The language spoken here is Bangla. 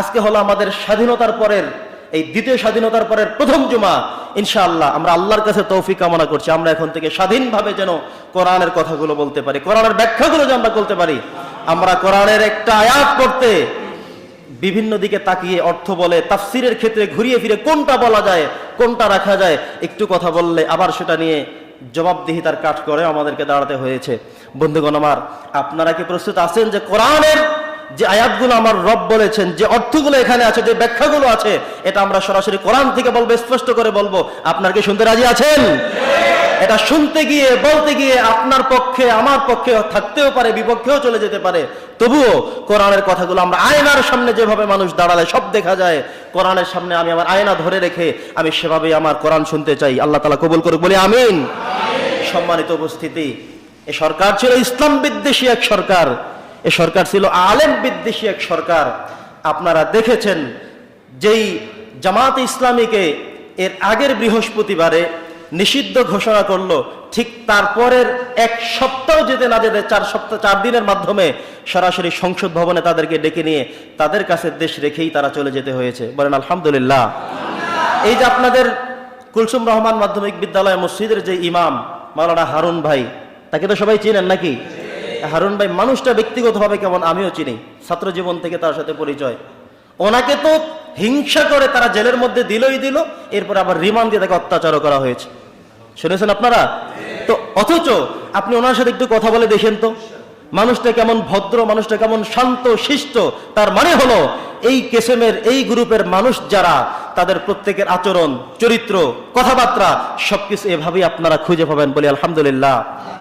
আজকে হলো আমাদের স্বাধীনতার পরের, এই দ্বিতীয় স্বাধীনতার পরের প্রথম জুমা। ইনশাআল্লাহ, আমরা আল্লাহর কাছে তৌফিক কামনা করছি। আমরা এখন থেকে স্বাধীনভাবে যেন কোরআনের কথাগুলো বলতে পারি। কোরআনের ব্যাখ্যাগুলো যেন আমরা করতে পারি। আমরা কোরআনের একটা আয়াত করতে বিভিন্ন দিকে তাকিয়ে অর্থ বলে, তাফসিরের ক্ষেত্রে ঘুরিয়ে ফিরে কোনটা বলা যায়, কোনটা রাখা যায়, একটু কথা বললে আবার সেটা নিয়ে জবাবদিহিতার কাঠ করে আমাদেরকে দাঁড়াতে হয়েছে। বন্ধুগণ আমার, আপনারা কি প্রস্তুত আছেন যে কোরআনের যে আয়াতগুলো আমার রব বলেছেন, যে অর্থগুলো এখানে আছে, যে ব্যাখ্যাগুলো আছে, এটা আমরা সরাসরি কোরআন থেকে বলব, স্পষ্ট করে বলব। আপনার কি শুনতে রাজি আছেন? এটা শুনতে গিয়ে, বলতে গিয়ে আপনার পক্ষে, আমার পক্ষে থাকতেও পারে, বিপক্ষেও চলে যেতে পারে। তবুও কোরআনের কথাগুলো আমরা আয়নার সামনে যেভাবে মানুষ দাঁড়ালে সব দেখা যায়, কোরআনের সামনে আমি আমার আয়না ধরে রেখে আমি সেভাবেই আমার কোরআন শুনতে চাই। আল্লাহ তালা কবুল করুক, বলে আমিন। সম্মানিত উপস্থিতি, এ সরকার ছিল ইসলাম বিদ্বেষী এক সরকার। এ সরকার ছিল আলেম বিদ্বেষী এক সরকার। আপনারা দেখেছেন যেই জামাত ইসলামীকে এর আগের বৃহস্পতিবারে নিষিদ্ধ ঘোষণা করল, ঠিক তারপরের এক সপ্তাহ যেতে না যেতে চার সপ্তাহ, চার দিনের মাধ্যমে সরাসরি সংসদ ভবনে তাদেরকে ডেকে নিয়ে তাদের কাছে দেশ রেখেই তারা চলে যেতে হয়েছে। বলেন, আলহামদুলিল্লাহ। এই যে আপনাদের কুলসুম রহমান মাধ্যমিক বিদ্যালয় মসজিদের যে ইমাম, মাওলানা হারুন ভাই, তাকে তো সবাই চিনেন নাকি? হারুন ভাই, মানুষটা ব্যক্তিগতভাবে কেমন আমিও চিনি, ছাত্র জীবন থেকে তার সাথে পরিচয়। ওনাকে তো হিংসা করে তারা জেলের মধ্যে দিলই দিল, এরপর আবার রিমান্ড দিয়ে তাকে অত্যাচারও করা হয়েছে। শুনেছেন আপনারা? তো অথচ আপনি ওনার সাথে একটু কথা বলে দেখেন তো, মানুষটা কেমন ভদ্র, মানুষটা কেমন শান্ত, শিষ্ট, তার মানে হলো এই কেসেমের, এই গ্রুপের মানুষ যারা, তাদের প্রত্যেকের আচরণ, চরিত্র, কথাবার্তা, সবকিছু এভাবেই আপনারা খুঁজে পাবেন বলে আলহামদুলিল্লাহ।